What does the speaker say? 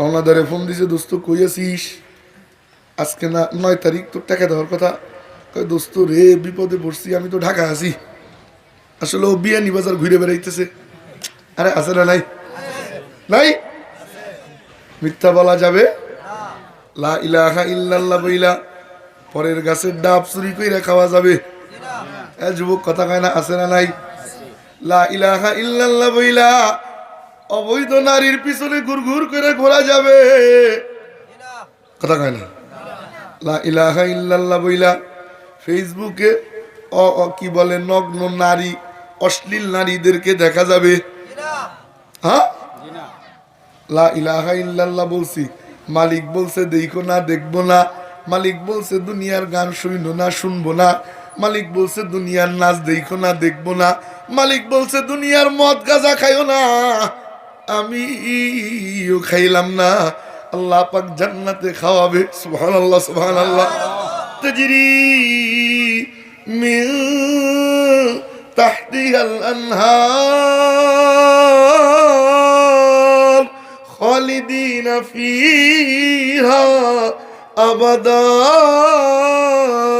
পাওনাদারে phone দিছে, দোস্ত, কই আছিস? আজকে না, নয় তারিখ, তোর টাকা দেওয়ার কথা। দোস্ত, রে, বিপদে পড়ছি, আমি তো ঢাকা আছি। আসলে ও বিয়ানি বাজার ঘুরে বেড়াইতেছে। আরে, আছে না নাই? নাই? মিথ্যা বলা যাবে। লা ইলাহা ইল্লাল্লাহ বইলা, পরের গাছের ডাব চুরি কইরা খাওয়া যাবে। এ যুবক, কথা কয় না, আছে না নাই? লা ইলাহা ইল্লাল্লাহ বইলা অবৈধ নারীর পিছনে ঘুরঘুর করে ঘোরা যাবে। কথা লা ইলাহা বইলা ফেসবুকে অ কি বলে, নগ্ন নারী, অশ্লীল নারীদেরকে দেখা যাবে। হ্যাঁ? লা ইলাহা বলছি, মালিক বলছে, দেখো না, দেখব না। মালিক বলছে, দুনিয়ার গান শুইনো না, শুনব না। মালিক বলছে, দুনিয়ার নাচ দেখো না, দেখব না। মালিক বলছে, দুনিয়ার মদ, গাজা খাইও না। আমি খাইলাম না। আল্লাহ পাক জান্নাতে খাওয়াবে। সুহান আল্লাহ সুহান আল্লাহ তজরি তাহতিহাল আনহার। খালিদিন ফিহা আবাদ।